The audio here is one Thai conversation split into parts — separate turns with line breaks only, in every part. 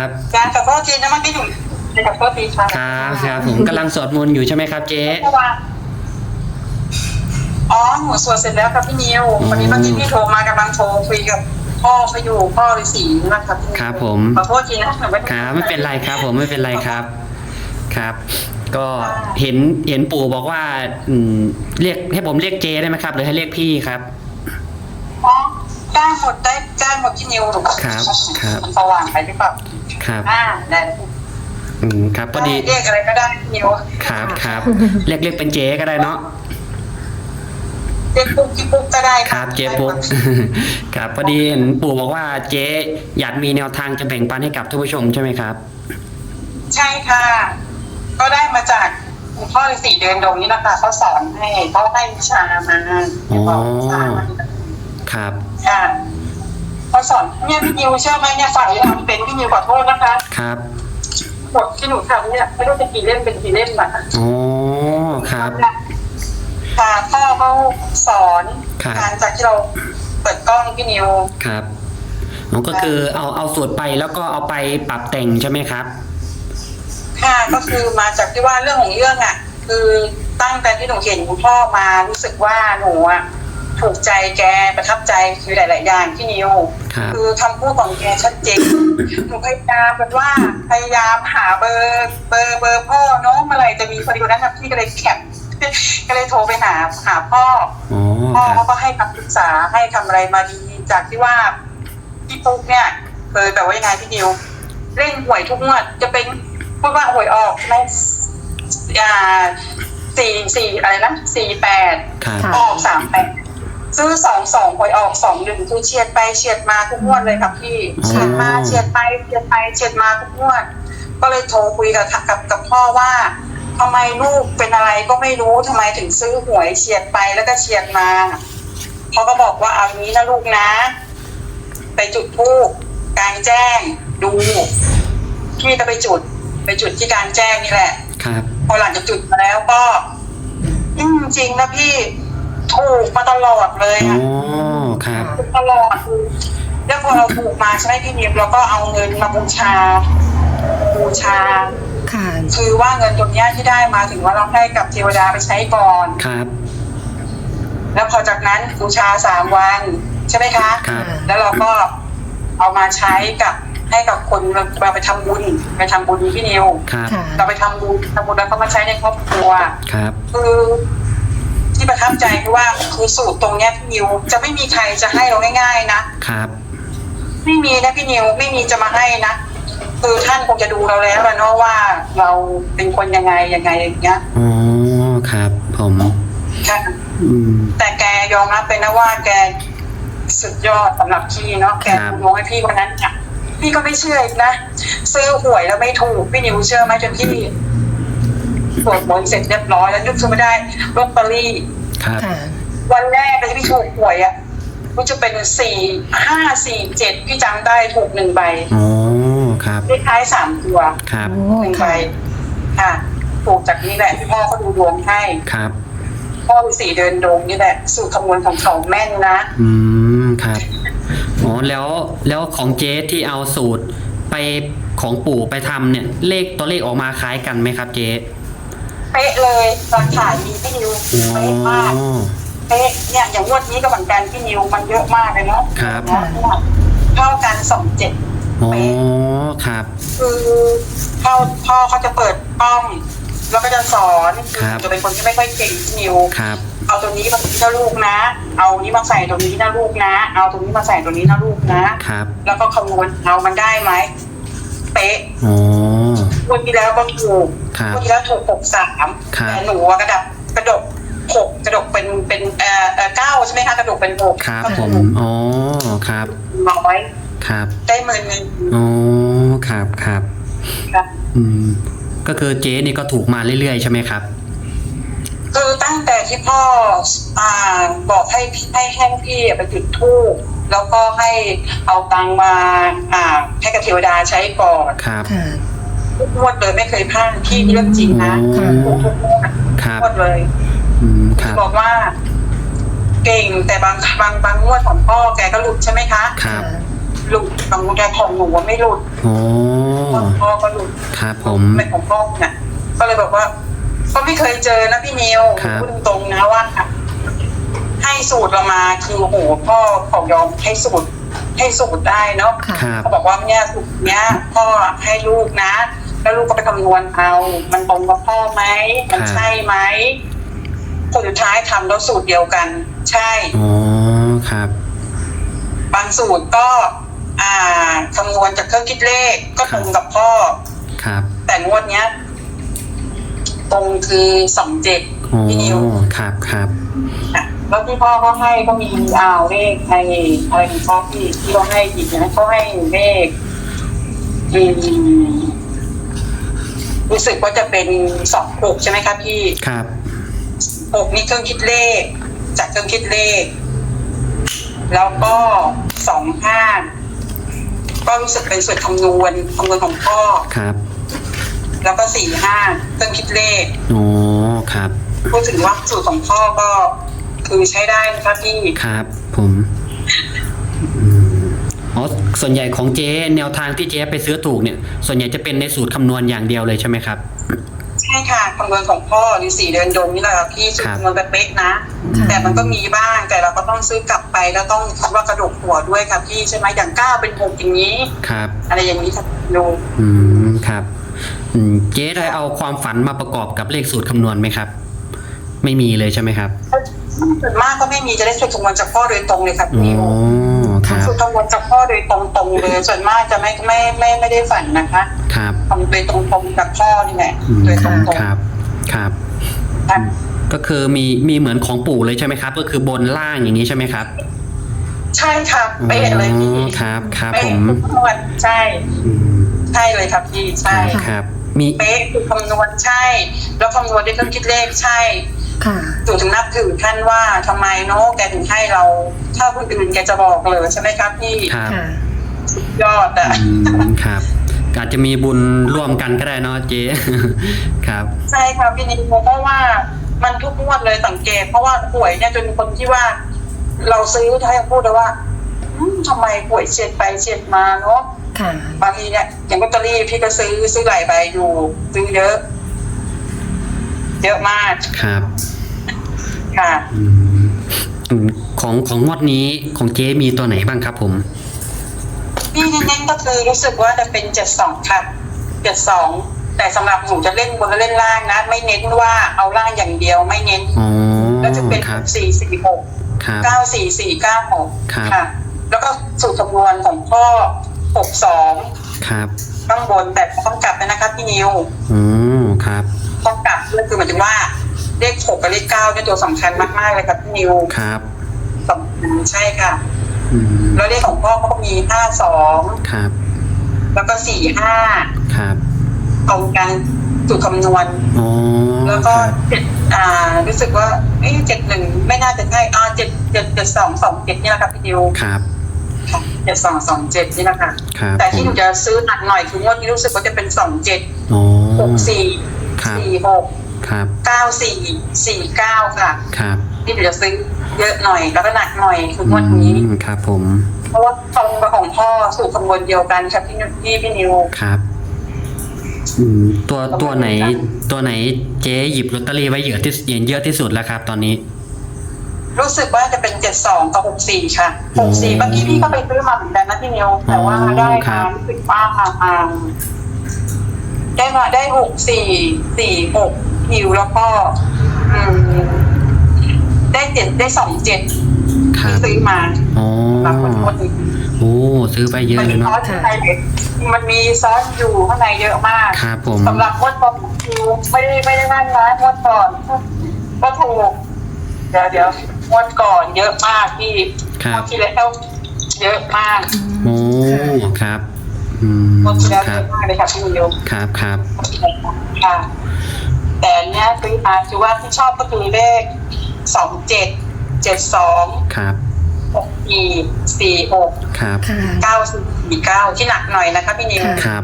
ครับ
การขอโทษทีนะมันไม่อยู่ในขอโทษทีค่ะ
ครับครับผมกำลังสวดมนต์อยู่ใช่ไหมครับเจ๊
อ๋อหนูสวดเสร็จแล้วครับพี่นิววันนี้เมื่อกี้พี่โทรมากำลังโทรคุยกับพ่อเขาอยู่พ่อฤาษีนะครับพี่นิว
ครับผม
ขอโทษทีนะหนูไม่
ครับไม่เป็นไรครับ ผมไม่เป็นไรครับครับ ก็เห็นเห็นปู่บอกว่าอืมเรียกให้ผมเรียกเจ๊ได้ไหมครับหรือให้เรียกพี่ครับ
อ๋อ จ้างหมดได้จ้างหมดพี่นิวหนู
ครับครับ
สว่างไปหรือเปล่า
ครับ
อ่าได้
อืมครับพอดี
เรียกอะไรก็ได้พี่นิว
ครับครับเรียกเรียกเป็นเจ๊ก็ได้เนาะ
เรียกปุ๊กกี่ปุ๊กก็ได้
ครับ เจ๊ปุ๊กครับพอดีเห็นปู่บอกว่าเจ๊อยากมีแนวทางจะแบ่งปันให้กับท่านผู้ชมใช่ไหมครับ
ใช่ค่ะ ก็ได้มาจากหลวงพ่อฤาษีเดินดงนี่แหละค่ะเขาสอนให้เขาให้วิชามา
อ๋อ
บอกวิชามา
ครับ
ค่ะเขาสอนเนี่ยพี่นิวเชื่อไหมเนี่ยฝ่ายทำเป็นพี่นิวขอโทษนะคะ
ครับ
บทที่หนูทำเนี่ยไม่รู้จะกี่เล่มเป็นกี่เล่มอะ
อ๋อครับ
ค่ะพ่อเขาสอน
ครับ
หลังจากที่เราเปิดกล้องพี่นิว
ครับอ๋อก็คือเอาเอาสูตรไปแล้วก็เอาไปปรับแต่งใช่ไหมครับ
ค่ะก็คือมาจากที่ว่าเรื่องของเรื่องอะ คือตั้งแต่ที่หนูเห็นคุณพ่อมารู้สึกว่าหนูอะ ถูกใจแกประทับใจคือหลาย ๆ อย่างพี่นิว
ครับ
คือคำพูดของแกชัดเจน หนูพยายามแบบว่าพยายามหาเบอร์เบอร์เบอร์พ่อเน้องเมื่อไหร่จะมีพอดีวันนั้นนะพี่ก็เลยแคปก็เลยโทรไปหาหาพ่อ
อ๋อ
พ่อ
ครั
เขา
บ
ก็ให้คำปรึกษาให้คำอะไรมาดีจากที่ว่าพี่ปุ๊กเนี่ยเคยแบบว่ายังไงพี่นิวเล่นหวยทุกงวดจะเป็นพูดว่าหวยออกใช่ไหมอ่าสี่สี่อะไรนะสี่แปด
ครับ
ค่ะ
ออกสามแปด ซื้อสองสองหวยออกสองหนึ่งคือเฉียดไปเฉียดมาทุกงวดเลยครับพี่
อ๋อ
เฉียดมาเฉียดไปเฉียดไปเฉียดมาทุกงวด ก็เลยโทรคุยกับกับกับพ่อว่าทำไมลูกเป็นอะไรก็ไม่รู้ทำไมถึงซื้อหวยเฉียดไปแล้วก็เฉียดมาเขาก็บอกว่าเอาอย่างนี้นะลูกนะ ไปจุดธูปกลางแจ้งดูพี่ก็ไปจุด ไปจุดที่กลางแจ้งนี่แหละ
ครับ
พอหลังจากจุดมาแล้วก็ อืมจริงนะพี่ ถูกมาตลอดเลย
อ๋อ
อะ
ครับ
ถูกตลอดแล้วพอเราถูกมาใช่ไหมพี่นิมเราก็เอาเงินมาบูชา บูชา
ค่ะ
คือว่าเงินตรงเนี้ยที่ได้มาถึงว่าเราให้กับเทวดาไปใช้ก่อน
ครับ
แล้วพอจากนั้นบูชาสามวันใช่ไหมคะ
ครับ
แล้วเราก็เอามาใช้กับให้กับคนเราไปทำบุญไปทำบุญพี่นิว
ครับ
ค่ะ
เราไปทำบุญทำบุญแล้วก็มาใช้ในครอบครัว
ครับ
คือ ที่ประทับใจคือว่าคือสูตรตรงเนี้ยพี่นิวจะไม่มีใครจะให้เราง่ายๆนะครับ ไม่มีนะพี่นิวไม่มีจะมาให้นะคือท่านคงจะดูเราแล้วอะเนาะว่าเราเป็นคนยังไงยังไงอย่างเงี้ย
อ๋อครับ ผม
ค่ะ
อืม
แต่แกยอมรับเป็นนะว่าแกสุดยอดสำหรับพี่เนาะแก
ครับ
ดูดวงให้พี่วันนั้นค่ะพี่ก็ไม่เชื่ออีกนะซื้อหวยแล้วไม่ถูกพี่นิวเชื่อไหมจนพี่ สวดมนต์เสร็จเรียบร้อยแล้วนึกขึ้นมาได้ลอตเตอรี่
ครับ
ค่ะ
วันแรกเลยที่พี่ถูกหวยอะมันจะเป็นสี่ห้าสี่เจ็ดพี่จำได้ถูกหนึ่งใบ
อ๋อ ครับ
เลขท้ายสามตัว
ครับ
โอ้
หนึ่งใบ
ค่ะ
ค่ะ ถูกจากนี้แหละที่พ่อเขาดูดวงให้
ครับ
พ่อฤาษีเดินดงนี่แหละสูตรคำนวณของเขาแม่นนะ
อืม ครับ อ๋อ แล้ว แล้วของเจ๊ที่เอาสูตรไปของปู่ไปทำเนี่ย เลขตัวเลขออกมาคล้ายกันไหมครับเจ๊
เป๊ะเลยตอนถ่ายมีพี่นิว
อ๋อ
เป๊ะมากเป๊ะเนี่ยอย่างงวดนี้ก็เหมือนกันพี่นิวมันเยอะมากเลยเนาะ
ครับ
เนาะเท่ากันสองเจ็ด
อ๋อครับ
คือพ่อพ่อเขาจะเปิดกล้องแล้วก็จะสอน
ครับ
จะเป็นคนที่ไม่ค่อยเก่งพี่นิว
ครับ
เอาตัวนี้มาใส่ลูกนะ เอานี้มาใส่ตรงนี้นะลูกนะ เอาตรงนี้มาใส่ตรงนี้นะลูกนะ
ครับ
แล้วก็คำนวณเอามันได้ไหม เป๊ะ
อ๋อ
วันที่แล้วก็ถูก
ครับ
วันที่แล้วถูกหกสาม
ครับ
แต่หนูอะกระดับกระดกหกกระดกเป็นเป็นเอ่อเอ่อเก้าใช่ไหมคะกระดกเป็นหก
ครับ
ก็
ผ
ถู
ม
ก
อ๋อครับ
น้อย
ครับ
ได้หมื่นหนึ่ง
อ๋อครับครับ
ค่ะ
อืมก็คือเจ๊นี่ก็ถูกมาเรื่อยๆใช่ไหมครับ
คือตั้งแต่ที่พ่ออ่าบอกให้พี่ให้ให้พี่ไปจุดธูปแล้วก็ให้เอาตังค์มาอ่าให้กับเทวดาใช้ก่อน
ครับ
ค่ะ
ทุ กงวดเลยไม่เคยพลาดพี่นี่เรื่องจริงนะ
อ๋อ
ทุกทุกงวด
ครับ
งวดเลย
อืมครับ
บอกว่า เก่งแต่บางบางบางงวดของพ่อแกก็หลุดใช่ไหมคะ
ครับ
หลุดบางงวดแกของหนูอะไม่หลุด
โอ้
ของพ่อก็หลุด
ครับผม
ไม่ของพ่อเนี่ยก็เลยบอกว่าก็ไม่เคยเจอนะพี่นิว
ครับ
พูดตรงๆนะว่าให้สูตรเรามาคือโอ้โหพ่อเขายอมให้สูตรให้สูตรได้เนาะ
ค่ะ
ครับ
เขาบอกว่าเนี่ยสูตรเนี้ยพ่อให้ลูกนะ แล้วลูกก็ไปคำนวณเอา มันตรงกับพ่อไหม มันใช่ไหมคนสุดท้ายทำแล้วสูตรเดียวกัน ใช่
อ๋อ ครับ
บางสูตรก็ อ่าคำนวณจากเครื่องคิดเลขก็ตรงกับพ่อ
ครับ
แต่งวดเนี้ย ตรงคือสองเจ็ด
โอ้
พี่นิว
ครับครับ
อะแล้วที่พ่อก็ให้ก็มีอ่าวเลขในอะไรของพ่อที่ที่เขาให้อีกนะเขาให้เลขอืม รู้สึกว่าจะเป็นสองหกใช่ไหมคะพี่
ครับ
หกนี่เครื่องคิดเลข จากเครื่องคิดเลข แล้วก็สองห้าก็รู้สึกเป็นส่วนคำนวณคำนวณของพ่อ
ครับ
แล้วก็สี่ห้าเครื่องคิดเลข
โอ้ครับ
พูดถึงว่าสูตรของพ่อก็คือใช้ได้นะคะพี่
ครับ ผมอืม อ๋อส่วนใหญ่ของเจ๊แนวทางที่เจ๊ไปซื้อถูกเนี่ย ส่วนใหญ่จะเป็นในสูตรคำนวณอย่างเดียวเลยใช่ไหมครับ
ใช่ค่ะคำนวณของพ่อหรือสี่เดือนดงนี่แหละค่ะพี่สูตร
ครับ
คำนวณแบบเป๊ะนะ
ค่ะ
แต่มันก็มีบ้างแต่เราก็ต้องซื้อกลับไปแล้วต้องคิดว่ากระดกหัวด้วยค่ะพี่ใช่ไหมอย่างเก้าเป็นหกอย่างนี้
ครับ
อะไรอย่างนี้ค่ะดู
อืมครับอืมเจ๊ได้เอาความฝันมาประกอบกับเลขสูตรคำนวณไหมครับ ไม่มีเลยใช่ไหมครับ
ส่วนมากก็ไม่มีจะได้สูตรคำนวณจากพ่อโดยตรงเลยค่ะ
อ๋อ
พี่
ครับ
สูตรคำนวณจากพ่อโดยตรงๆเลยส่วนมากจะไม่ไม่ไม่ไม่ได้ฝันนะคะ
ครับ
ทำโดยตรงๆจากพ่อนี่แหละ
อืม
โดยตรง
ครับครับ
ๆค่ะ
ก็คือมีมีเหมือนของปู่เลยใช่ไหมครับ ก็คือบนล่างอย่างนี้ใช่ไหมครับ
ใช่ค่ะเป๊ะเลยพี่
อ๋อครับครับ
เป๊ะ
ผม
ทุกงวดใช่
อืม
ใช่เลยครับพี่
ค
ใช่
รับครับ มี
เป๊ะคือคำนวณใช่ แล้วคำนวณด้วยเครื่องคิดเลขใช่
ค่ะ
ถึงถึงนับถือท่านว่าทำไมเนาะแกถึงให้เรา ถ้าคนอื่นแกจะบอกเลยใช่ไหมครับพี่
ครับ
ค่ะ
สุดยอดอะ
อืมครับอาจจะมีบุญร่วมกันก็ได้เนาะเจ๊ครับ
ใช่ครับพี่นิโมเพราะว่ามันทุกงวดเลยสังเกต เพราะว่าป่วยเนี่ยจนคนที่ว่า เราซื้อถ้ายังพูดเลยว่าอืมทำไมป่วยเฉียดไปเฉียดมาเนาะ
ค่ะ
บางทีเนี่ยอย่างลอตเตอรี่พี่ก็ซื้อซื้อหลายใบอยู่ซื้อเยอะ เยอะมาก
ครับ
ค่ะ
อืมอืมของของงวดนี้ของเจ๊มีตัวไหนบ้างครับผม
พี่เน้นๆก็คือรู้สึกว่าจะเป็นเจ็ดสองค่ะเจ็ดสองแต่สำหรับหนูจะเล่นบนและเล่นล่างนะ ไม่เน้นว่าเอาล่างอย่างเดียวไม่เน้น
อ๋อ
ก็จะเป็น
ครับ
สี่สี่หก
ครับ
เก้าสี่สี่เก้าหก
ครับ
ค่ะ แล้วก็สูตรคำนวณของพ่อหกสอง
ครับ
ข้างบนแต่ต้องกลับเลยนะครับพี่นิว
อ๋อครับ
ต้อง กลับด้วยคือหมายถึงว่าเลขหกกับเลขเก้าเนี่ยตัวสำคัญมากๆเลยครับพี่นิว
ครับ
สำคัญใช่ค่ะ
อืม
แล้วเลขของพ่อเขาก็มีห้าสอง
ครับ
แล้วก็สี่ห้า
ครับ
ตรงกันสูตรคำนวณ
อ๋อ
แล้ว
ค
ก็
รับ
เจ็ดอ่า รู้สึกว่าเอ้เจ็ดหนึ่งไม่น่าจะใช่อ่าเจ็ดเจ็ดเจ็ดสองสองเจ็ดนี่แหละครับพี่ดิว
ครับ
ค่ะเจ็ดสองสองเจ็ดนี่แหละค่ะ
ครับ
แต่ที่
ผ
ห
ม
นูจะซื้อหนักหน่อยคืองวดนี้รู้สึกว่าจะเป็นสองเจ็ด
อ๋อ
หกสี่
ครับ
สี่หก
ครับ
เก้าสี่สี่เก้าค่ะ
ครับ
ที่หนูจะซื้อเยอะหน่อยแล้วก็หนักหน่อยคืองวดนี้
อืมครับผม
เพราะว่าตรงกับของพ่อสูตรคำนวณเดียวกันครับพี่นิวพี่พี่นิว
ครับอืมตัวตัวไหนตัวไหนเจ๊หยิบลอตเตอรี่ไว้เยอะที่เยอะที่สุดแล้วครับ ตอนนี้
รู้สึกว่าจะเป็นเจ็ดสองกับหกสี่ค่ะหกสี่เมื่อกี้พี่ก็ไปซื้อมาเหมือนกันนะพี่นิวแต่ว่าได้
ครั
มา
บ
รู้สึกว่าอ่าได้มาได้หกสี่สี่หก หิวแล้วก็อืมได้เจ็ดได้สองเจ็ด
ครั
ที่
บ
ซื้อมา
อ๋อ
บางคนคนนี้
โอ้ซื้อไปเยอะ
มัน
เล
มี
ย
ซ
เนาะ
อสข้างในมันมีซอสอยู่ข้างในเยอะมาก
ครับผม
สำหรับงวดก่อนคิวไม่ได้ไม่ได้นั่งร้านงวดก่อนก็ถูกเดี๋ยวเดี๋ยวงวดก่อนเยอะมากพี่
ครับ
งวดที่แล้วเยอะมาก
โอ้ครับ อืม
งวดที่แล้ว
ค
เย
รับ
อะมากเลยค่ะพี่นิว
ครับครับ
ค่ะ แต่อันเนี้ยซื้อมาคือว่าที่ชอบก็คือเลขสองเจ็ดเจ็ดสอง
ครับ
หกสี่สี่หก
ครับ
ค่ะ
เก้าสี่เก้าที่หนักหน่อยนะคะพี่นิว
ค่ะ
ครับ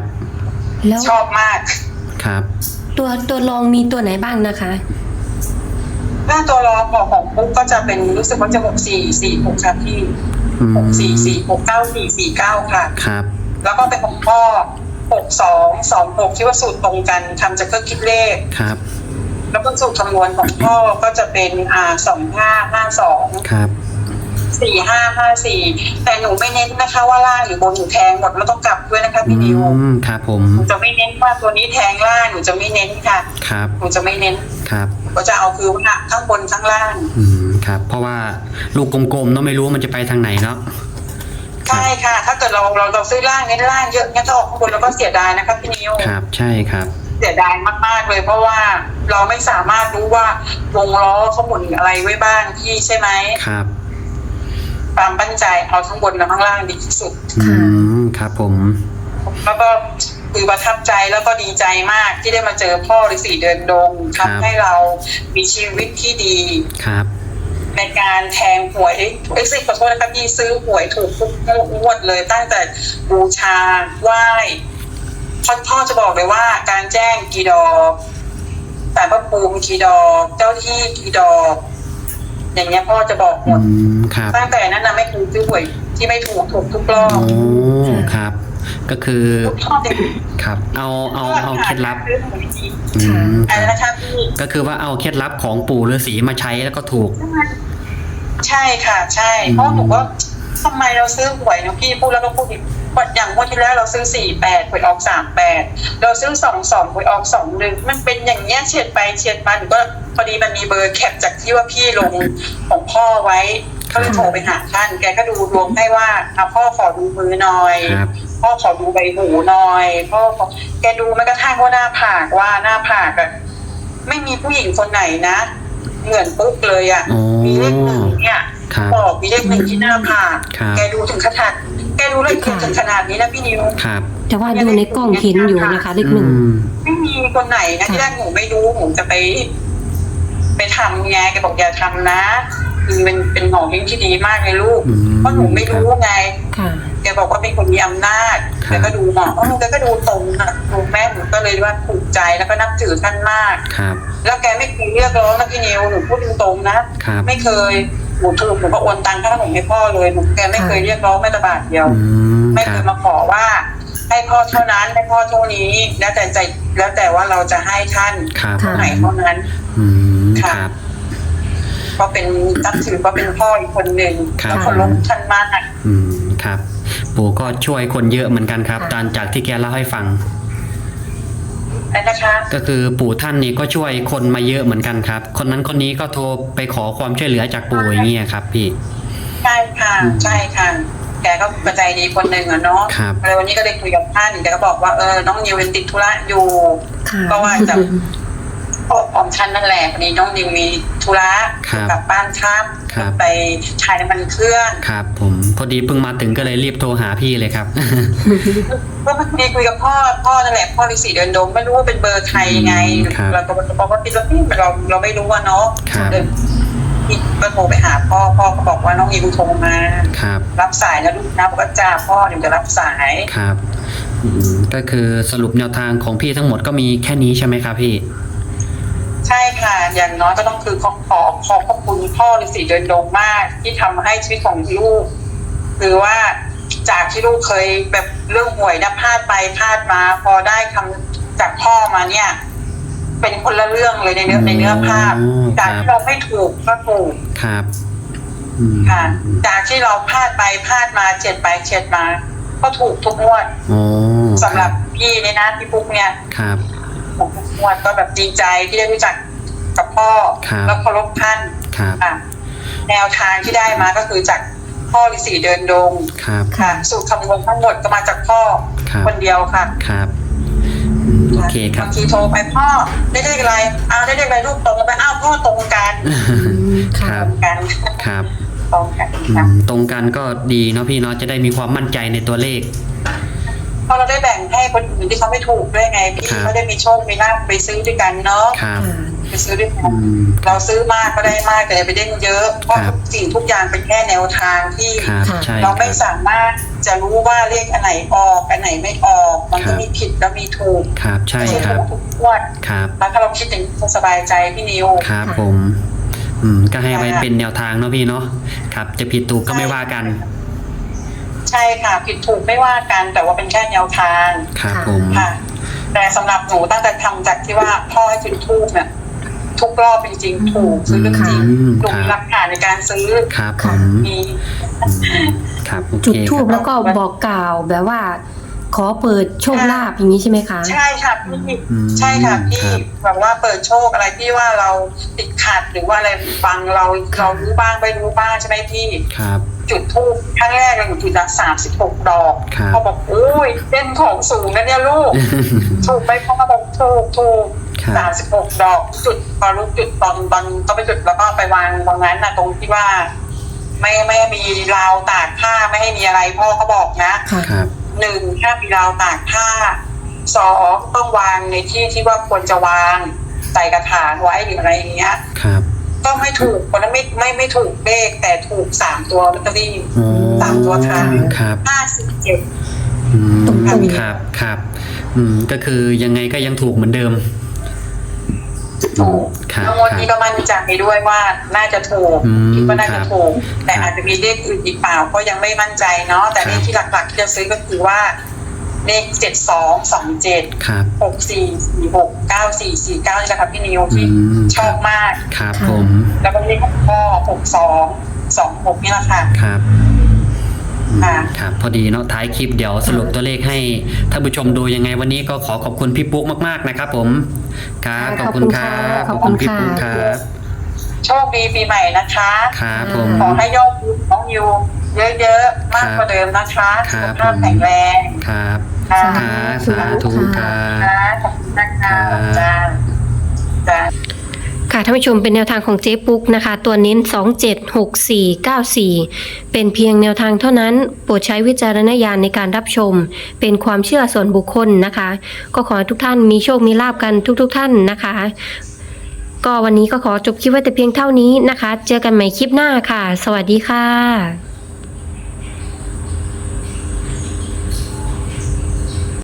แล้ว
ชอบมาก
ครับ
ตัวตัวรองมีตัวไหนบ้างนะคะ
หน้าตัวรองของของปุ๊กก็จะเป็นรู้สึกว่าจะหกสี่สี่หกค่ะพี่
อืม
หกสี่สี่หกเก้าสี่สี่เก้าค่ะ
ครับ
แล้วก็เป็นของพ่อ หกสองสองหกที่ว่าสูตรตรงกันทำจากเครื่องคิดเลข
ครับ
แล้วก็สูตรคำนวณของพ่อก็จะเป็นอ่าสองห้าห้าสอง
ครับ
สี่ห้าห้าสี่แต่หนูไม่เน้นนะคะว่าล่างหรือบนหนูแทงหมดแล้วต้องกลับด้วยนะคะ
อื
พี่นิว
มครับผม
หนูจะไม่เน้นว่าตัวนี้แทงล่างหนูจะไม่เน้นค่ะ
ครับ
หนูจะไม่เน้น
ครับ
ก็จะเอาคือว่าข้างบนข้างล่าง
อืมครับ เพราะว่าลูกกลมๆเนาะไม่รู้ว่ามันจะไปทางไหนเนาะ
ใช่ค่ะ ถ้าเกิดเราเราเราซื้อล่างเน้นล่างเยอะงั้นถ้าออกข้างบนเราก็เสียดายนะคะพี่นิว
ครับ ใช่ครับ
เสียดายมากๆเลย เพราะว่าเราไม่สามารถรู้ว่าวงล้อเขาหมุนอะไรไว้บ้างพี่ใช่ไหม
ครับ
ความมั่นใจเอาทั้งบนและข้างล่างดีที่สุด
อืมครับผม
แล้วก็คือประทับใจแล้วก็ดีใจมากที่ได้มาเจอพ่อฤาษีเดินดง
ครับ
ทำให้เรามีชีวิตที่ดี
ครับ
ในการแทงหวยเอ้ยสิขอโทษนะครับพี่ซื้อหวยถูกทุกงวดเลย ตั้งแต่บูชาไหว้พ่อพ่อจะบอกเลยว่าการแจ้งกี่ดอกแต่พระภูมิกี่ดอกเจ้าที่กี่ดอก อย่างเงี้ยพ่อจะบอกหม
อื
ด
มครับ
ตั้งแต่นั้นนะไม่เคยซื้อหวยที่ไม่ถูกถูกทุกรอบ
โอ้ครับ ก็คือ
ทุกรอบเด็ก
ครับเอาเอาเอาเคล็ดลับ
ซื้อหวยดี
อืมค
อะไร
รับ
นะคะพี่
ก็คือว่าเอาเคล็ดลับของปู่ฤาษีมาใช้แล้วก็ถูก
ใช่ ค่ะ ใช่เพราะหนูว่าทำไมเราซื้อหวยเนอะพี่พูดแล้วก็พูดอีกวันอย่างงวันที่แล้วเราซื้อสี่แปดหวยออกสามแปดเราซื้อสองสองหวยออกสองหนึ่งมันเป็นอย่างเงี้ยเฉียดไปเฉียดมาหนูก็พอดีมันมีเบอร์แคปจากที่ว่าพี่ลงของพ่อไว้ก็เลยโทรไปหาท่านแกก็ดูดวงให้ว่าอะพ่อขอดูมือหน่อย
ครับ
พ่อขอดูใบหูหน่อยพ่อขอแกดูแม้กระทั่งว่าหน้าผากว่าหน้าผากอะไม่มีผู้หญิงคนไหนนะ เหมือนปุ๊กเลยอะ
อ๋อ
มีเลขหนึ่งเนี่ย
ครับ
บอกมีเลขหนึ่งที่หน้าผาก
ครับ
แกดูถึงขนาดแกดูเลขหนึ่งถึงขนาดนี้นะพี่นิว
ครับ
แต่ว่าดูในกล้องเห็นอยู่นะคะเลขหนึ่ง
อืม
ไม่มีคนไหนนะที่แรกหนูไม่รู้หนูจะไป ไปทำไงแกบอกอย่าทำนะ คือเป็นเป็นหมอเลี้ยงที่ดีมากเลยลูก
อืม
เพราะหนูไม่รู้ไง
ค่ะ
แกบอกว่าเป็นคนมีอำนาจ
ครับ
แกก็ดูหมอเออแกก็ดูตรงนะดูแม่หนูก็เลยว่าถูกใจแล้วก็นับถือท่านมาก
ครับ
แล้วแกไม่เคยเรียกร้องนะพี่นิวหนูพูดตรงๆนะ
ครับ
ไม่เคยหนูถูกหนูก็โอนตังค่าขนมให้พ่อเลยหนูแกไม่เคยเรียกร้องแม้แต่บาทเดียว
อืม
ไม่
ค
เค
รั
ย
บ
มาขอว่า ให้พ่อเท่านั้นให้พ่อเท่านี้ แล้วแต่ใจแล้วแต่ว่าเราจะให้ท่าน
ครับ
ค่ะ
ไหนเท่านั้น
อืมค
ค่ะ
รับ
ก็เป็นนับถือว่าเป็นพ่ออีกคนหนึ่ง
ครับ
แล้วคนลงท่านมาก
อืมครับ ปู่ก็ช่วยคนเยอะเหมือนกันครับ
ค่ะ
ตามจากที่แกเล่าให้ฟัง
นะคะ
ก็คือปู่ท่านนี่ก็ช่วยคนมาเยอะเหมือนกันครับ คนนั้นคนนี้ก็โทรไปขอความช่วยเหลือจากปู่อย่างเงี้ยครับพี่
ใช่ค่ะ
อืม
ใช่ค่ะแกก็กระจายดีคนหนึ่งอะเนาะ
ครับ
เลยวันนี้ก็เลยคุยกับท่านแกก็บอกว่าเออน้องนิวเป็นติดธุระอยู่
ค่ะ
ก็ว่าจะพ่ อของท่านนั่นแหละวันนี้น้องนิวมีธุระ
ครับ
กลับบ้านครับ
ครับ
ไปถ่ายน้ำมันเครื่อง
ครับผมพอดีเพิ่งมาถึงก็เลยรีบโทรหาพี่เลยครับ
ก็พอดีคุยกับพ่อพ่อนั่นแหละพ่อฤาษีเดินดงไม่รู้ว่าเป็นเบอร์ใครไง
อืมครับ
เราก็บอกว่าคิดว่าพี่เราเราไม่รู้ว่าเนาะ
ครับ
เดินพี่ก็โทรไปหาพ่อพ่อก็บอกว่าน้องนิวโทรมา
ครับ
รับสายนะลูกนะบอกว่าจ้าพ่อเดี๋ยวจะรับสาย
ครับอืมก็คือสรุปแนวทางของพี่ทั้งหมดก็มีแค่นี้ใช่ไหมครับพี่
ใช่ค่ะ อย่างน้อยก็ต้องคือขอขอขอขอบคุณพ่อฤาษีเดินดงมาก ที่ทำให้ชีวิตของลูก คือว่าจากที่ลูกเคยแบบเรื่องหวยนะพลาดไปพลาดมา พอได้คำจากพ่อมาเนี่ย เป็นคนละเรื่องเลยในเนื้อในเนื้อภาพ
อืม
จาก
ครับ
ที่เราไม่ถูกก็ถูก
ครับอืม
ค่ะจากที่เราพลาดไปพลาดมาเฉียดไปเฉียดมา ก็ถูกทุกงวด
โอ้
สำหรับพี่เนี่ยนะพี่ปุ๊กเนี่ย
ครับ
ผมทุกงวดก็แบบดีใจที่ได้รู้จัก กับพ่อ
ครับ
แล้วเคารพท่าน
ครับ
ค่ะแนวทางที่ได้มาก็คือจากพ่อฤาษีเดินดง
ครับ
ค่ะ สูตรคำนวณทั้งหมดก็มาจากพ่อ
ครับ
คนเดียวค่ะ
ครับอืมโอเคครับ
บางทีโทรไปพ่อได้เลขอะไรอ้าวได้เลขอะไรลูกตรงกันไปอ้าวพ่อตรงกัน
อืม
ค
ค่ะ
รั
ต
บ
รงกัน
ครับ
ตรงกัน
อื
ค่ะ
มตรงกันก็ดีเนาะพี่เนาะจะได้มีความมั่นใจในตัวเลข
เพราะเราได้แบ่งให้คนอื่นที่เขาไม่ถูกด้วยไงพี่
ครับ
เขาได้มีโชค มีลาภไปซื้อด้วยกันเนาะ
ครับ
ไปซื้อด้วยกั
อื
น
ม
เราซื้อมากก็ได้มากแต่อย่าไปเด้งเยอะเพราะ
ครับ
ทุกสิ่งทุกอย่างเป็นแค่แนวทางที่
ครับ
ค่ะ
ใช่ค
เรา
รับ
ไม่สามารถจะรู้ว่าเลขอันไหนออกอันไหนไม่ออก มัน
ครั
ก็
บ
มีผิดแล้วมีถูก
ครับใช่
ไม่ใช่
ครับ
ถูกทุกงวด
ครับ
แล้วถ้าเราคิดอย่างนี้ก็สบายใจพี่นิว
ครับผม อืม ก็ให้ไว้เป็นแนวทางเนาะพี่เนาะ ครับ จะผิดถูกก็ไม่ว่ากัน
ใช่ค่ะ ผิดถูกไม่ว่ากันแต่ว่าเป็นแค่แนวทาง
ครับผม
ค่ะ แต่สำหรับหนูตั้งแต่ทำจากที่ว่าพ่อให้จุดทูบเนี่ย ทุกรอบจริงๆ ถูกซื้อเรื่องจริง
อืม
หนู
ค
มีห
รั
ลั
บ
กฐานในการซื้อ
ครับผม
มี
อืมครับโอเค
จุดทูบ
ครับ
แล้วก็บอกกล่าวแบบว่า ขอเปิดโชคลาภอย่างนี้ใช่ไหมคะ
ใช่ค่ะพี่
อืม
ใช่ค่ะพี่
ครับ
แบบว่าเปิดโชคอะไรที่ว่าเราติดขัดหรือว่าอะไรฟังเราเรารู้บ้างไม่รู้บ้างใช่ไหมพี่
ครับ
จุดทูบครั้งแรกเราอยู่จุดละสามสิบหกดอก
ครับ
เขาบอกอุ้ยเล่นของสูงนะเนี่ยลูกถูกไปพ่อบอกถูกถูก
ครับ
สามสิบหกดอกจุดพอรู้จุดตอนตอนก็ไปจุดแล้วก็ไปวางตรงนั้นนะตรงที่ว่า ไม่ไม่ให้มีราวตากผ้าไม่ให้มีอะไรพ่อเขาบอกนะ
ค่ะ
ครับ
หนึ่งถ้ามีราวตากผ้าสองต้องวางในที่ที่ว่าควรจะวางใส่กระถางไว้หรืออะไรอย่างเงี้ย
ครับ
ก็ไม่ถูกคนนั้นไม่ไม่ไม่ถูกเลขแต่ถูกสามตัวลอตเตอรี่
โอ้
สามตัวท้าย
ครับ
ห้าสิบเจ็ด
อืม
ตรงๆ
ครับครับ อืมก็คือยังไงก็ยังถูกเหมือนเดิม
ถูก
ครับ
แล้วงวดนี้ก็มั่นใจด้วยว่าน่าจะถูก
อืม
คิดว่าน่า
ครั
จะ
บ
ถูกแต่
ครับ
อาจจะมีเลขอื่นอีกเปล่าก็ยังไม่มั่นใจเนาะแต่
ครับ
เลขที่หลักๆที่จะซื้อก็คือว่า เลขเจ็ดสองสองเจ็ด
ครับ
หกสี่สี่หกเก้าสี่สี่เก้านี่แหละครับพี่นิวที่
อืม
ชอบมาก
ครับ
ค่ะ
ผม
แล้วก็เลขของพ่อหกสองสองหกนี่แหละค่ะ
ครับอืม
ค่ะ
ครับพอดีเนาะท้ายคลิปเดี๋ยวสรุปตัวเลขให้ท่านผู้ชมดูยังไงวันนี้ก็ขอขอบคุณพี่ปุ๊กมากๆนะครับผมครับขอบคุณครับ
ขอบคุณค่ะ
พี่ปุ๊กครับ
โชคดีปีใหม่นะคะ
ครับผม
ขอให้ยอดวิวน้องยูเยอะๆ มากกว่าเดิมนะคะ
ครั
สุ
บ
ขภาพแข็งแรง
ครับ
ค่ะ
ครับสาธุครับ
ค่ะขอบคุณนะคะ
ครับ
จ้าจ้า
ค่ะท่านผู้ชมเป็นแนวทางของเจ๊ปุ๊กนะคะ ตัวเน้น 276494 เป็นเพียงแนวทางเท่านั้น โปรดใช้วิจารณญาณในการรับชม เป็นความเชื่อส่วนบุคคลนะคะ ก็ขอให้ทุกท่านมีโชคมีลาบกันทุกๆทท่านนะคะ ก็วันนี้ก็ขอจบคลิปไว้แต่เพียงเท่านี้นะคะ เจอกันใหม่คลิปหน้าค่ะ สวัสดีค่ะ